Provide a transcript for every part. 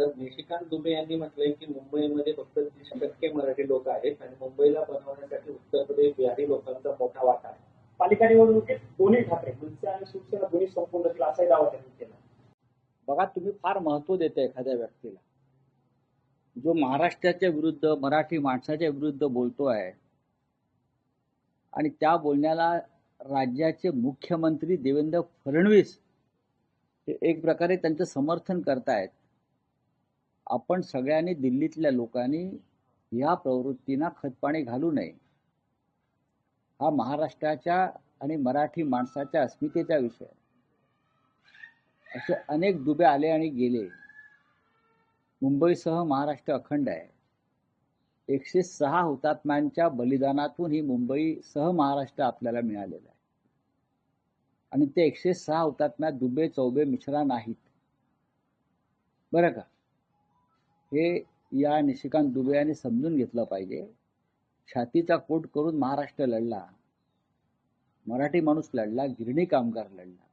तर निशिकांत दुबे यांनी म्हटलंय की मुंबईमध्ये फक्त तीस टक्के मराठी लोक आहेत आणि मुंबईला बनवण्यासाठी उत्तर प्रदेश बिहारी लोकांचा मोठा वाटा आहे. पालिका निवडणुकीत दोन्ही ठाकरे मनसे आणि शिवसेना दोन्ही संपूर्ण असतील असाही दावा त्यांनी केला. बघा तुम्ही फार महत्त्व देता एखाद्या व्यक्तीला. जो महाराष्ट्राच्या विरुद्ध मराठी माणसाच्या विरुद्ध बोलतो आहे आणि त्या बोलण्याला राज्याचे मुख्यमंत्री देवेंद्र फडणवीस हे एक प्रकारे त्यांचं समर्थन करतायत. आपण सगळ्यांनी दिल्लीतल्या लोकांनी या प्रवृत्तींना खतपाणी घालू नये. हा महाराष्ट्राच्या आणि मराठी माणसाच्या अस्मितेचा विषय असे अनेक दुबे आले आणि गेले. मुंबईसह महाराष्ट्र अखंड आहे. एकशे सहा हुतात्म्यांच्या बलिदानातून ही मुंबईसह महाराष्ट्र आपल्याला मिळालेलं आहे. आणि ते एकशे सहा हुतात्म्या दुबे चौबे मिश्रा नाहीत. बरं का? हे या निशिकांत दुबे यांनी समजून घेतलं पाहिजे. छातीचा कोट करून महाराष्ट्र लढला. मराठी माणूस लढला गिरणी कामगार लढला.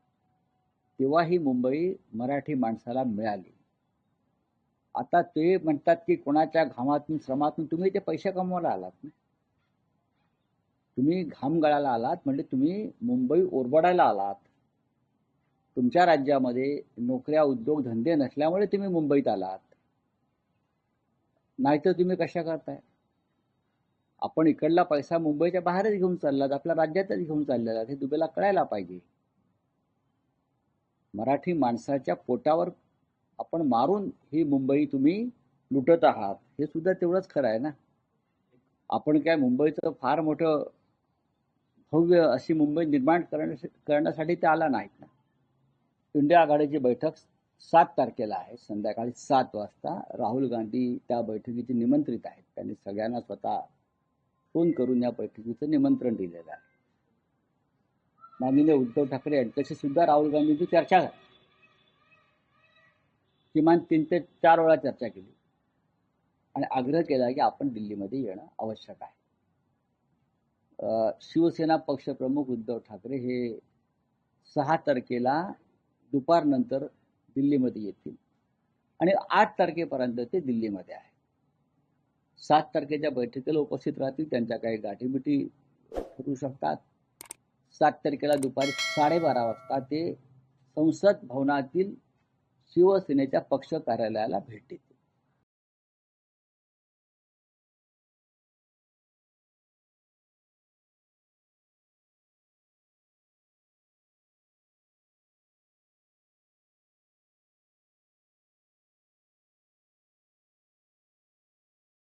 तेव्हा ही मुंबई मराठी माणसाला मिळाली. आता ते म्हणतात की कोणाच्या घामातून श्रमातून तुम्ही ते पैसे कमवायला आलात ना? तुम्ही घाम गळायला आलात म्हणजे तुम्ही मुंबई ओरबडायला आलात. तुमच्या राज्यामध्ये नोकऱ्या उद्योग धंदे नसल्यामुळे तुम्ही मुंबईत आलात. नाहीतर तुम्ही कशा करताय? आपण इकडला पैसा मुंबईच्या बाहेरच घेऊन चाललात आपल्या राज्यातच घेऊन चाललेला हे दुबेला कळायला पाहिजे. मराठी माणसाच्या पोटावर आपण मारून ही मुंबई तुम्ही लुटत आहात हे सुद्धा तेवढंच खरं आहे ना? आपण काय मुंबईचं फार मोठं भव्य अशी मुंबई निर्माण करण्या करण्यासाठी ते आला नाहीत ना? इंडिया आघाडीची बैठक सात तारखेला आहे संध्याकाळी सात वाजता राहुल गांधी त्या बैठकीचे निमंत्रित आहेत. त्यांनी सगळ्यांना स्वतः फोन करून या बैठकीचं निमंत्रण दिलेलं आहे. माननीय उद्धव ठाकरे यांच्याशी सुद्धा राहुल गांधींची चर्चा झाली. किमान तीन ते चार वेळा चर्चा केली. आणि आग्रह केला की आपण दिल्लीमध्ये येणं आवश्यक आहे. शिवसेना पक्षप्रमुख उद्धव ठाकरे हे सहा तारखेला दुपारनंतर दिल्लीमध्ये येतील. आणि आठ तारखेपर्यंत ते दिल्लीमध्ये आहे. सात तारखेच्या बैठकीला उपस्थित राहतील त्यांच्या काही गाठीबिटी ठरू शकतात. सात तारखेला दुपारी साडेबारा वाजता ते संसद भवनातील शिवसेनेच्या पक्ष कार्यालयाला भेटतील.